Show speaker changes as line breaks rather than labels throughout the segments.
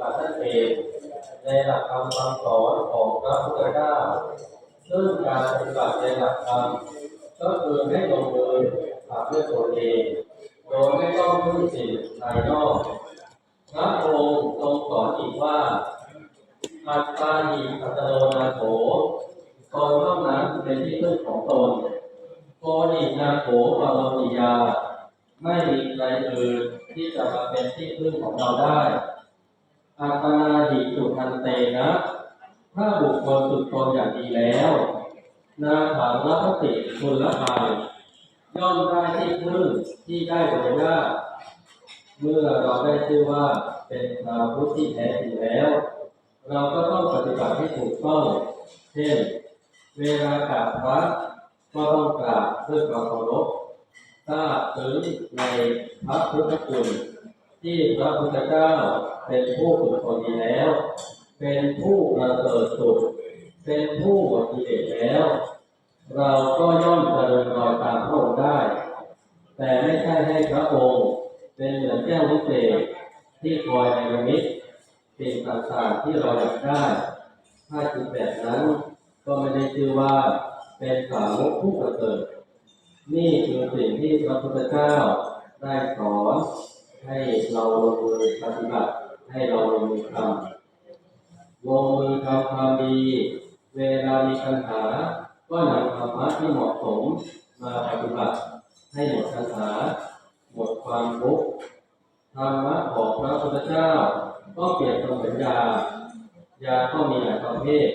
กับท่านเองในหลักธรรมคำสอนของพระพุทธเจ้าซึ่งการปฏิบัติในหลักธรรมก็คือให้ลงมือทำด้วยตนเองโดยไม่ต้องพึ่งสิ่งภายนอกพระองค์ทรงสอนอีกว่าอัตตาหิอัตโนนาโถตนเท่านั้นเป็นที่พึ่งของตนโกนินาโถปารมิยา ไม่มีใครอื่นที่จะมาเป็นที่พึ่งของเราได้ อาตนาหิสุทันเตนะถ้าบุคคลฝึกตนอย่างดีแล้ว นาถางรัตติคุณละภายย่อมได้ที่พึ่งที่ได้โดยยาเมื่อเราได้ชื่อว่าเป็นชาวพุทธที่แท้จริงแล้ว เราก็ต้องปฏิบัติให้ถูกต้อง เช่น เวลากราบพระก็ต้องกราบด้วยความเคารพทราบถึงในพระพุทธคุณ ที่พระพุทธเจ้าเป็นผู้ฝึกคนดีแล้ว เป็นผู้ประเสริฐสุด เป็นผู้หมดกิเลสแล้ว เราก็ย่อมจะเจริญรอยตามพระองค์ได้ แต่ไม่ใช่ให้พระองค์เป็นเหมือนแก้ววิเศษที่คอยในมิตสิ่งต่างๆที่เราอยากได้ ถ้าคิดแบบนั้นก็ไม่ได้ชื่อว่าเป็นสาวกผู้ประเสริฐนี่คือสิ่งที่พระพุทธเจ้าได้สอน ให้เราลงมือปฏิบัติให้เราลงมือทำลงมือทำความดี เวลามีปัญหา ก็นำธรรมะที่เหมาะสมมาปฏิบัติ ให้หมดปัญหาหมดความทุกข์ธรรมะของพระพุทธเจ้า ก็เปรียบเสมือนยายาก็มีหลายประเภท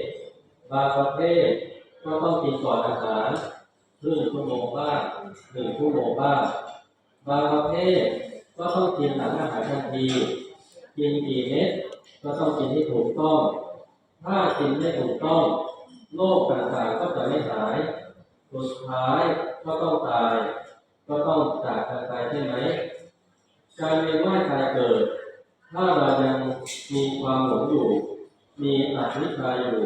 บางประเภทก็ต้องกินก่อนอาหารครึ่งชั่วโมงบ้างหนึ่งชั่วโมงบ้างบางประเภท ก็ต้องกินหลังอาหารทันทีกินกี่เม็ดก็ต้องกินให้ถูกต้อง ถ้ากินไม่ถูกต้องโรคต่างๆก็จะไม่หายสุดท้ายก็ต้องตาย ก็ต้องจากกันไปใช่ไหม การเวียนว่ายตายเกิด ถ้าเรายังมีความหลงอยู่ มีอวิชชาอยู่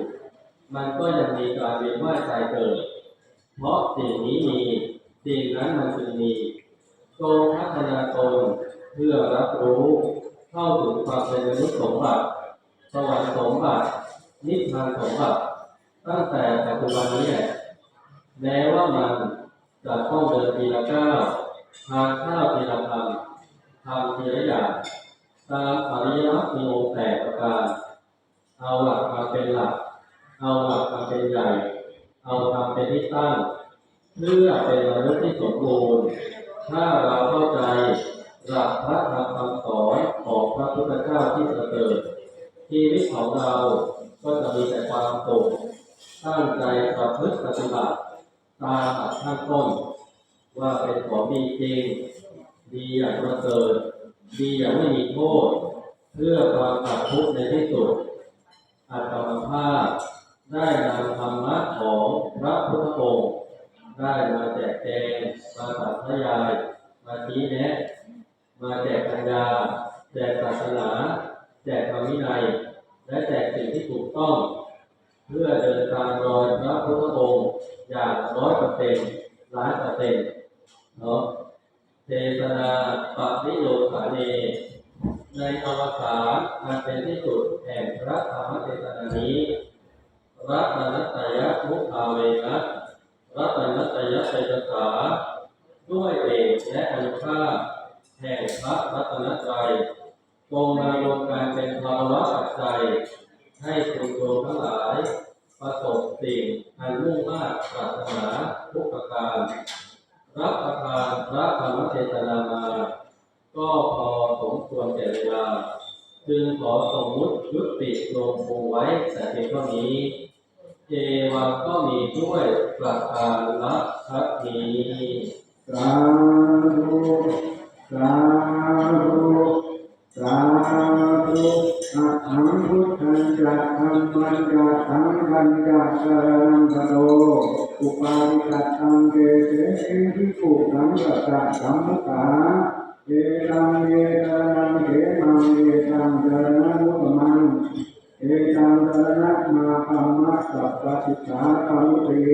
มันก็ยังมีการเวียนว่ายตายเกิด เพราะสิ่งนี้มีสิ่งนั้นมันจึงมี จงพัฒนาตนเพื่อรับรู้เข้าถึงความเป็นมนุษย์สมบัติสวรรค์สมบัตินิพพานสมบัติตั้งแต่ปัจจุบันนี้แหละแม้ว่ามันจะต้องเดินทีละก้าทานข้าวทีละคำทำทีละอย่างตามอริยมรรคมีองค์แปดประการเอาหลักมาเป็นหลัก เอาหลักมาเป็นใหญ่ เอาทำเป็นที่ตั้งเพื่อเป็นมนุษย์ที่สมบูรณ์ ถ้าเราเข้าใจหลักพระธรรมคำสอนของพระพุทธเจ้าที่ประเสริฐชีวิตของเราก็จะมีแต่ความสุขตั้งใจประพฤติปฏิบัติตามหลักข้างต้น ว่าเป็นของดีจริง ดีอย่างประเสริฐดีอย่างไม่มีโทษ เพื่อความตัดทุกข์ในที่สุดอาตมาภาพได้นำธรรมะของพระพุทธองค์ ได้มาแจกแจงมาสาธยาย มาชี้แนะ มาแจกปัญญาแจกศาสนา แจกธรรมวินัย และแจกสิ่งที่ถูกต้อง เพื่อเดินตามรอยพระพุทธองค์อย่างร้อยเปอร์เซ็นต์ล้านเปอร์เซ็นต์เนาะเทศนาปฏิโยธาเนในอวสานอันเป็นที่สุดแห่งพระธรรมเทศนานี้รัตนัตยมุขาเวนะ รัตนัตยเตจสาด้วยเอกและอนุภาพแห่งพระรัตนตรัยจงมารวมกันเป็นภาวะปัจจัย ให้คุณโยมทั้งหลาย ประสบสิ่งอันมุ่งมากปรารถนาทุกประการรับประทานพระธรรมเทศนามา ก็พอสมควรแก่เวลา จึงขอสมมุติยุติลงคงไว้แต่เพียงเท่านี้ เจวังก็มีด้วยประการละทันี้
สาธุสาธุสาธุอะหังพุทธังจะธรรมังจะสังฆังจะสรังคโตอุปาทิกัตตังเกเสเอหิปุสังกัตตะสัมมุตตาเอตังเยตนังเขมังเอตังสรณังมุตมัง เอตังสรณะมาคัมมัสสะปฏิสาคัมุตย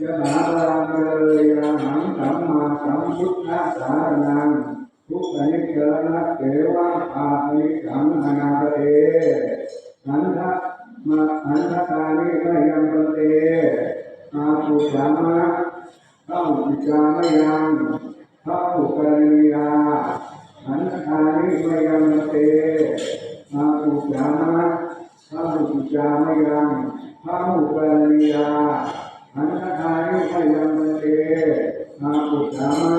ยะถาพลังเกยยะหังสัมมาสัมพุทธะสารนังทุกอนิจจนะเทวะอาภิสังอนาเตอันทะมาอันทะกานิมยังเตอาปุสามะเข้าปิจามยังเข้าปริยาอันทะกานิมยังเต อาปุสามะเข้าปิจามยังเข้าปริยาอันทะกานิมยังเตอาปุสามะ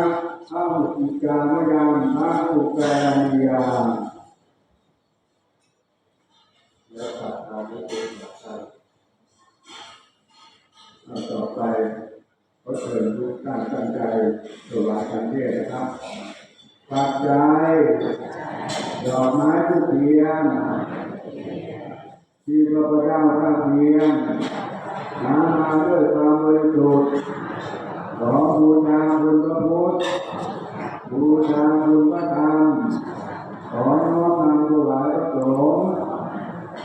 เข้าปิจามยังเข้าปริยา
แล้วขาดทางนี้เป็นหลักใจ
ต่อไปก็เชิญทุกท่านตั้งใจถวายการเทศน์นะครับปัจจัย ดอกไม้ทุกเทียนที่พระพุทธเจ้าท่านเทียนนำมาด้วยความบริสุทธิ์ของบูชาคุณพระพุทธบูชาคุณพระธรรมขอน้อมนำถวายพระสงฆ์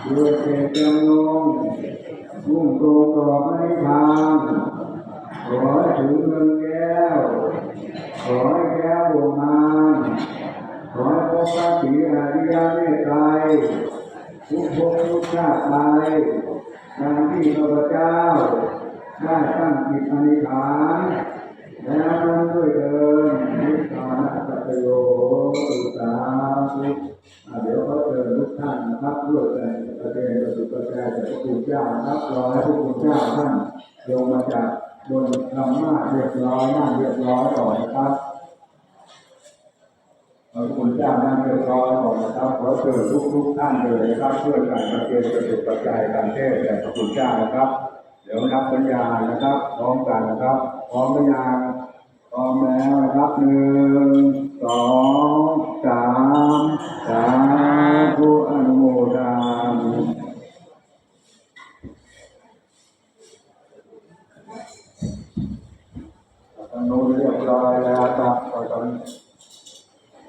ด้วยเจตจำนงมุ่งตรงต่อพระนิพพานขอถึงเมืองแก้วขอให้แก้ววงมา พระศรีอริยเมตไตรทุกภพทุกชาติไปดังที่พระเจ้าได้ตั้งจิตอธิษฐานแล้วนั้นด้วยเดินนิพพานะสัจโยตุสาธุเดี๋ยวเขาเชิญทุกท่านนะครับด้วยใจประเดชประสุประแจจากพระคุณเจ้าครับรอให้พระคุณเจ้าท่านลงมาจากบนธรรมะเรียบร้อยนั่งเรียบร้อยก่อนนะครับ พระคุณเจ้านั่งเรียบร้อยก่อนนะครับขอเชิญทุกทุกท่านเลยนะครับเพื่อการประเคนประสุประแจการเทศแด่พระคุณเจ้านะครับ เดี๋ยวนับสัญญานะครับพร้อมกันนะครับพร้อมหรือยังพร้อมแล้วนะครับหนึ่งสองสามสาธุอนุโมทามิตอนนู้นเรียบร้อยแล้วครับตอน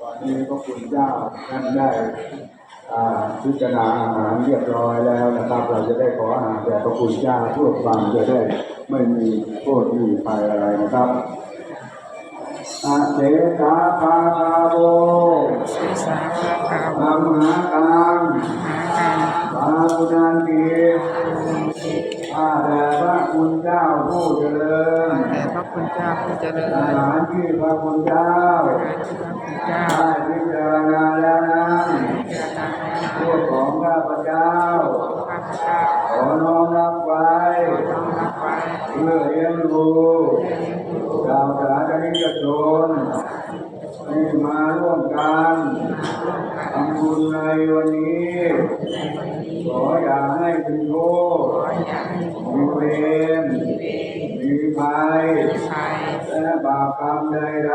ตอนวันนี้ก็คุณเจ้าท่านได้อ่าพิจารณาอาหารเรียบร้อยแล้วนะครับ เราจะได้ขออาหารแด่พระคุณเจ้าเพื่อความจะได้ไม่มีโทษไม่มีภัยอะไรนะครับอาเสตาคาคาโว
ศึกษาพระกา
ธรรมหากัง
หาการ
ปาปุนันติ อาแด่พระคุณเจ้าผู้เจริญ
แต่พระคุณเจ้าผู้เจริญ
อาหารที่พระคุณเจ้า
การที่พระคุณเจ้า
ได้พิจารณาแล้วนั้น
เจรจาแนะน
พวกของข้าพเจ้าำ
ข้าพเจ้า
ขอน้อมรับไว้
น้อมรับไว้
เพื่อเลี้ยงดูชาวสาธารณชนให้มาร่วมกันทำบุญในวันนี้ ขออย่าให้เป็นโทษ
ขออย่าให้
มีเวรมีภัย
ภัย
และบาปกรรม ใด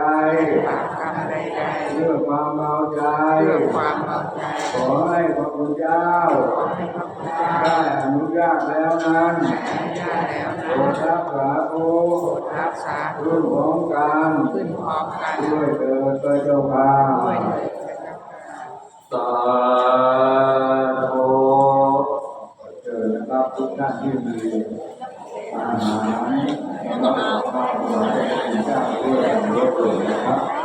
บาปกรรมใด
ๆเพื่อความเบาใจ
เพื่อความเบาใจ
ขอให้พระคุณเจ้า
ให้พระคุณเจ้า
ได้อนุญาตแล้วนั้น
อนุญาตแล้ว
โปร
นะ
ดรักษาผู้
รักษา
รุ่นของการ
ขึ้นพร้อมกัน
ด้วยเถิดพระเจ้าค่ะ
ด้วยเถิดพระเจ้าค่ะ
สาธุ
เชิญนะครับทุกท่านที่มีอาหารรับข้าว
Yeah.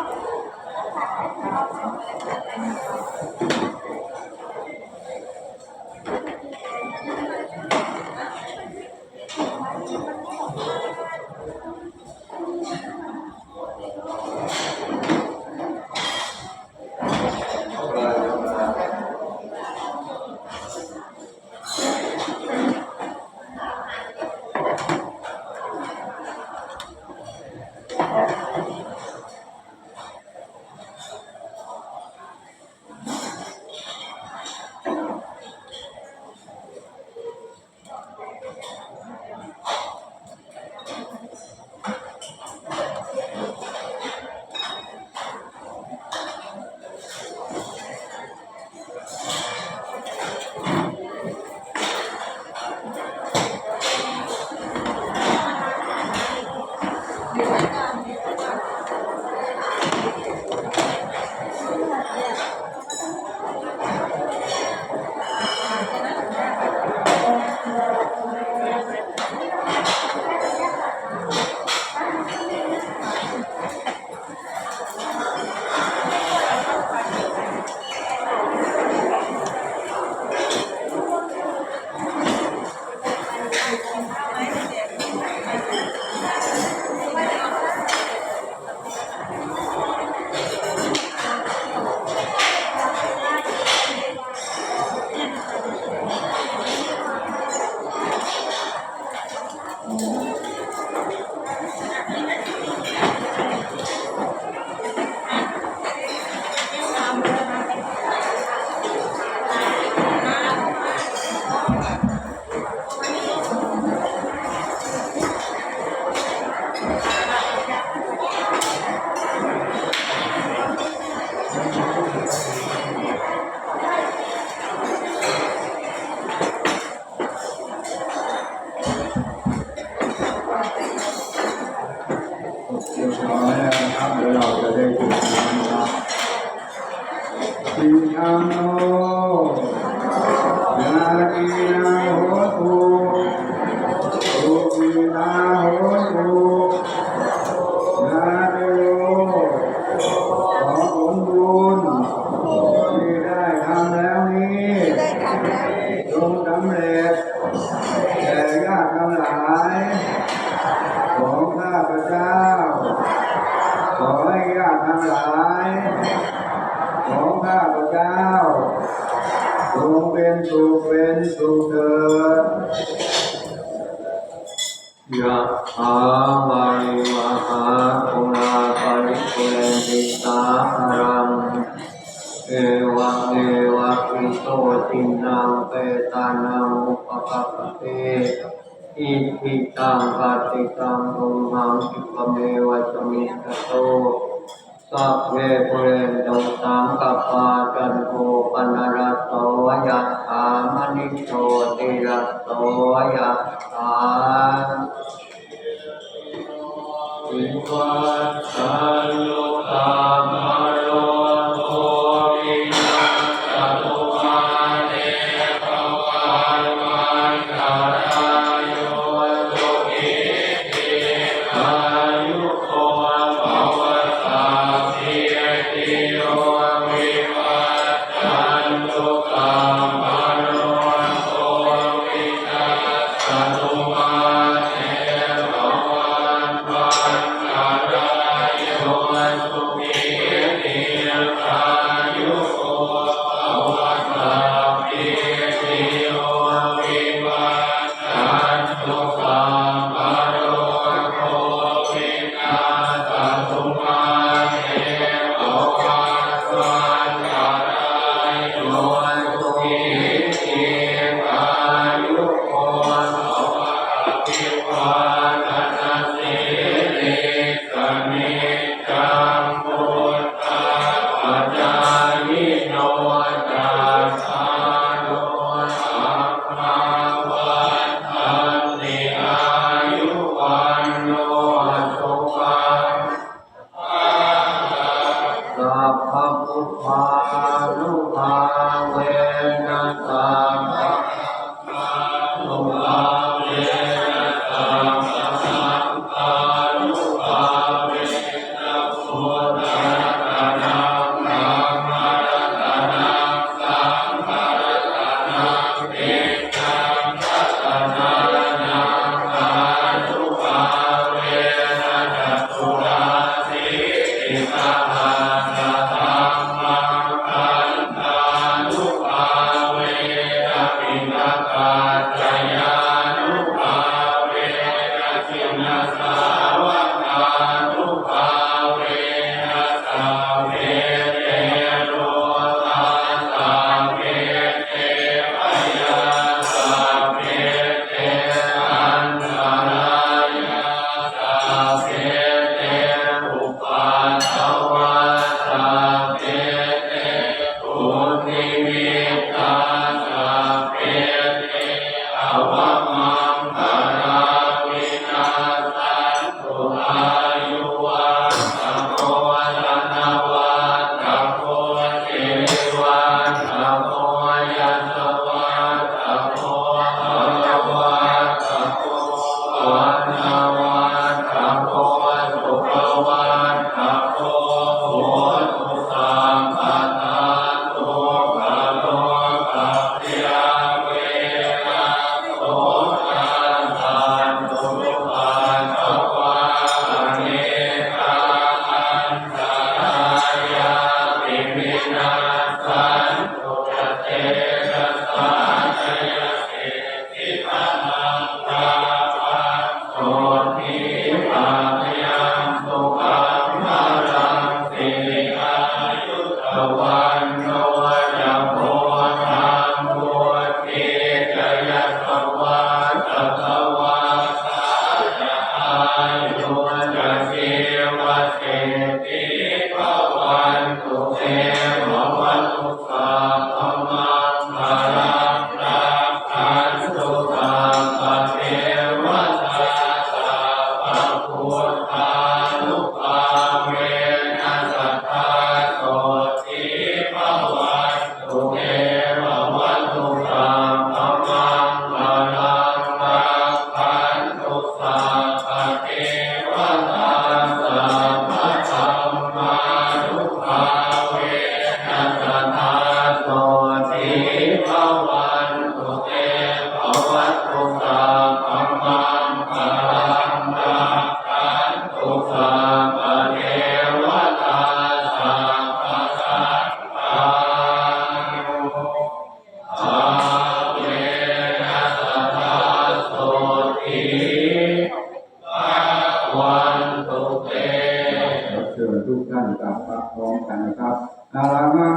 แก่
ญาติทั้งหลายของข้าพเจ้า ขอให้ญาติทั้งหลายของข้าพเจ้าจงเป็นสุขเป็นสุข
อิทิตังปฏิตังตุมหังคิปเมวะสมิสโตสัพเพปุเรนตุสังกปาจันโทปนารโสยะถามณิโชติระโสยะ กท่านกั
บมาพร้อมกันนะครับอารามา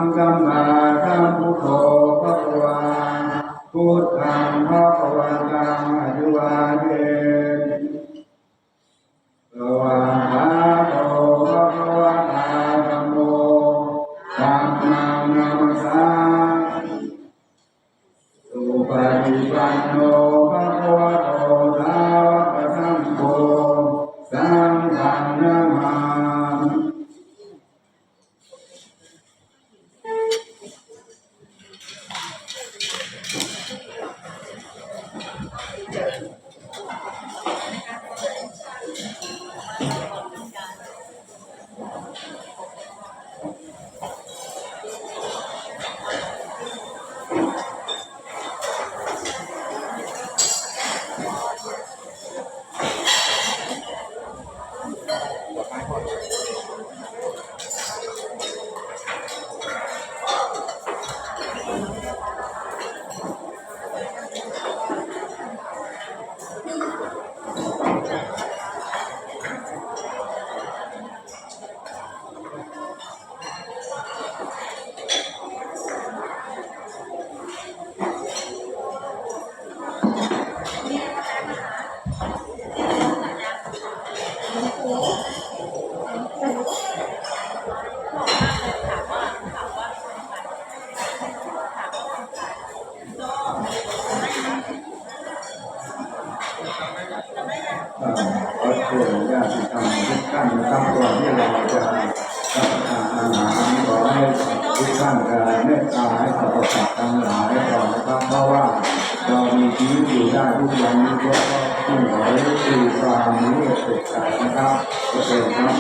อให้คือความรู้เกิดใจนะครับก็เป็นครับ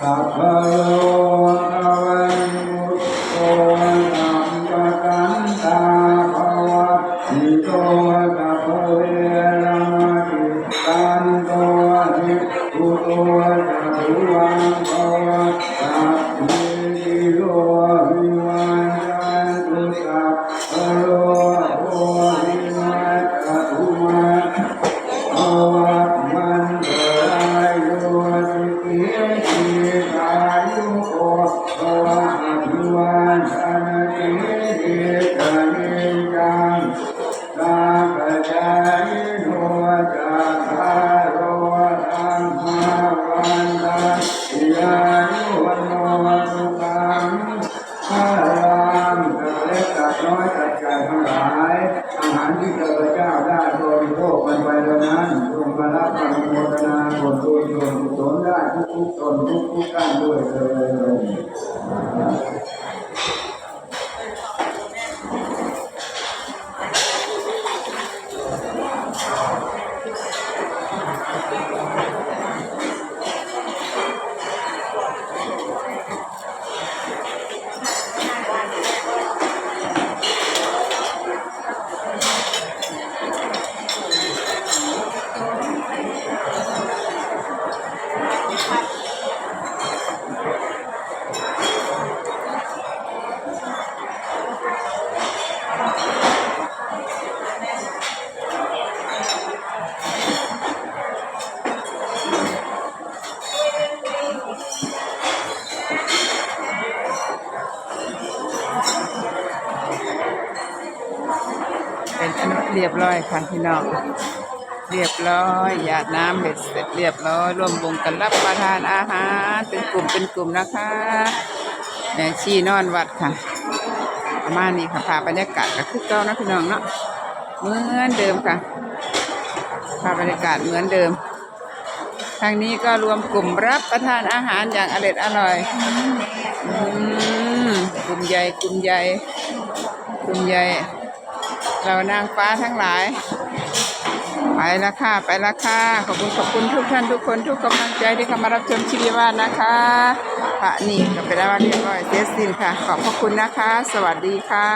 สัพระโลกาวัน พี่น้องเรีย
บร้อยหยาดน้ำเบ็ดเสร็จเรียบร้อยร่วมวงกันรับประทานอาหาร เป็นกลุ่มเป็นกลุ่มนะคะแม่ชีนอนวัดค่ะประมาณนี้ค่ะพาบรรยากาศก็คือเก่านะพี่น้องเนาะเหมือนเดิมค่ะพาบรรยากาศเหมือนเดิมทางนี้ก็รวมกลุ่มรับประทานอาหารอย่างอร่อยอร่อยอืมกลุ่มใหญ่กลุ่มใหญ่กลุ่มใหญ่เรานางฟ้าทั้งหลาย ไปละค่ะ ไปละค่ะ ขอบคุณขอบคุณทุกท่านทุกคนทุกกำลังใจที่เข้ามารับชมชีวิตวานนะคะพระนี่ก็เป็นแล้วเรียบร้อยเสร็จสิ้นค่ะ ขอบพระคุณนะคะ สวัสดีค่ะ